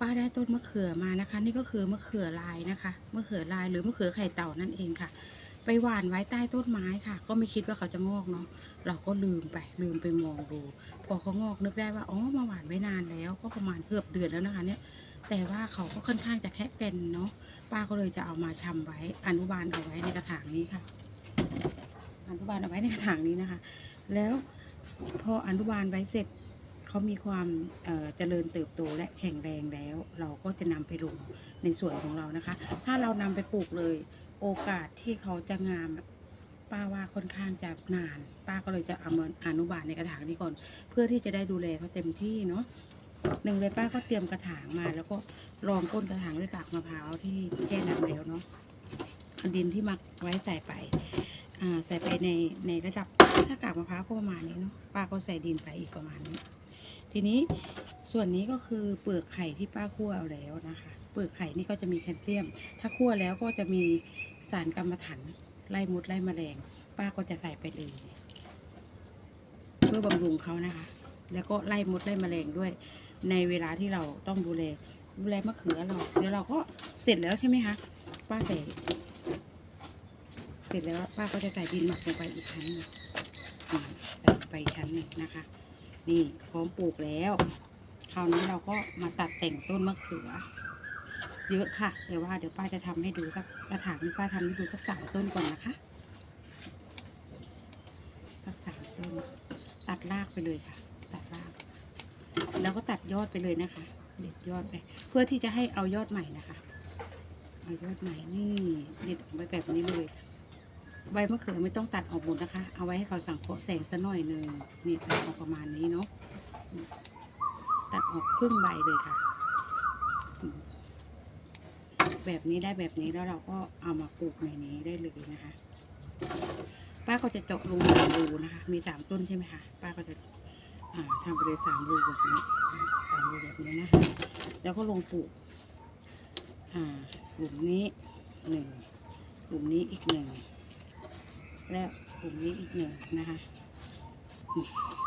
ป้าได้ต้นมะเขือมานะคะ นี่ก็คือมะเขือลายนะคะมะเขือลายหรือมะเขือไข่เต่านั่นเองค่ะ ไปหว่านไว้ใต้ต้นไม้ค่ะ ก็ไม่คิดว่าเขาจะงอกเนาะเราก็ลืมไปลืมไปมองดูพอเขางอกนึกได้ว่าอ๋อมาหว่านไว้นานแล้ว ก็ประมาณเกือบเดือนแล้วนะคะ เนี่ย แต่ว่าเขาก็ค่อนข้างจะแค่เป็นเนาะป้าก็เลยจะเอามาชำไว้อนุบาลเอาไว้ในกระถางนี้ค่ะอนุบาลเอาไว้ในกระถางนี้นะคะ แล้วพออนุบาลไว้เสร็จ เขามีความเจริญเติบโตและแข็งแรงแล้ว เราก็จะนำไปลงในส่วนของเรานะคะ ถ้าเรานำไปปลูกเลย โอกาสที่เขาจะงามป้าว่าค่อนข้างจะนาน ป้าก็เลยจะเอามาอนุบาลในกระถางนี้ก่อน เพื่อที่จะได้ดูแลเขาเต็มที่เนาะหนึ่งเลยป้าก็เตรียมกระถางมา แล้วก็รองก้นกระถางด้วยกากมะพร้าวที่แช่น้ำแล้วเนาะดินที่มักไว้ใส่ไปใส่ไปในในระดับถ้ากากมะพร้าวก็ประมาณนี้เนาะป้าก็ใส่ดินไปอีกประมาณนี้ ทีนี้ส่วนนี้ก็คือเปลือกไข่ที่ป้าคั่วเอาแล้วนะคะ เปลือกไข่นี่ก็จะมีแคลเซียม ถ้าคั่วแล้วก็จะมีสารกรรมฐานไล่มดไล่แมลง ป้าก็จะใส่ไปเลยเพื่อบำรุงเขานะคะ แล้วก็ไล่มดไล่แมลงด้วย ในเวลาที่เราต้องดูแลดูแลมะเขือเราเดี๋ยวเราก็เสร็จแล้วใช่ไหมคะป้าใส่เสร็จแล้วป้าก็จะใส่ดินหมักลงไปอีกชั้นหนึ่งใส่ไปชั้นหนึ่งนะคะ นี่พร้อมปลูกแล้ว คราวนี้เราก็มาตัดแต่งต้นมะเขือ เยอะค่ะ เดี๋ยวว่าเดี๋ยวป้าจะทำให้ดูสักกระถางนี้ป้าทำให้ดูสักสามต้นก่อนนะคะ สักสามต้น ตัดรากไปเลยค่ะ ตัดราก แล้วก็ตัดยอดไปเลยนะคะ เด็ดยอดไป เพื่อที่จะให้เอายอดใหม่นะคะ เอายอดใหม่นี่เด็ดไปแบบนี้เลย ใบมะเขือไม่ต้องตัดออกหมดนะคะ เอาไว้ให้เขาสังเคราะห์แสงสักหน่อยหนึ่งนี่ตัดออกประมาณนี้เนาะตัดออกครึ่งใบเลยค่ะ แบบนี้ได้แบบนี้แล้วเราก็เอามาปลูกในนี้ได้เลยนะคะ ป้าก็จะเจาะรูสามรูนะคะ มีสามต้นใช่ไหมคะป้าก็จะอ่าทำไปเลยสามรูแบบนี้สามรูแบบนี้นะคะแล้วก็ลงปลูกอ่าหลุมนี้หนึ่งหลุมนี้อีกหนึ่ง และกลุ่มนี้อีกหนึ่งนะคะ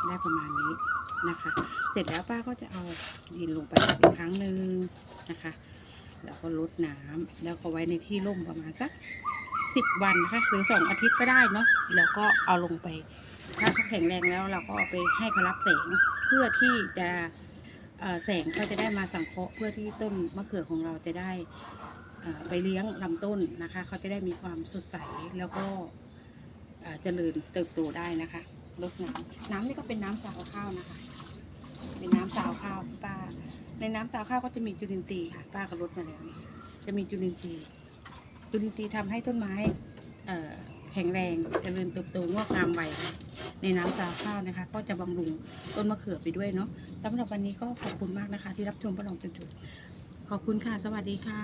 ได้ประมาณนี้นะคะ เสร็จแล้วป้าก็จะเอาดินลงไปอีกครั้งหนึ่งนะคะ แล้วก็ลดน้ำแล้วก็ไว้ในที่ร่มประมาณสักสิบวันนะคะหรือสองอาทิตย์ก็ได้เนาะแล้วก็เอาลงไป ถ้าเขาแข็งแรงแล้วเราก็เอาไปให้เขารับแสงเพื่อที่จะแสงก็จะได้มาสังเคราะห์เพื่อที่ต้นมะเขือของเราจะได้ไปเลี้ยงลำต้นนะคะ เขาจะได้มีความสดใสแล้วก็ เจริญเติบโตได้นะคะลดน้ำน้ำนี่ก็เป็นน้ำสาวข้าวนะคะ เป็นน้ำสาวข้าวที่ป้า ในน้ำสาวข้าวก็จะมีจุลินทรีย์ค่ะ ป้าก็ลดมาแล้วจะมีจุลินทรีย์จุลินทรีย์ทำให้ต้นไม้แข็งแรงเจริญเติบโตงอกงามไวในน้ำสาวข้าวนะคะ ก็จะบำรุงต้นมะเขือไปด้วยเนาะสำหรับวันนี้ก็ขอบคุณมากนะคะ ที่รับชมประลองจนจบขอบคุณค่ะ สวัสดีค่ะ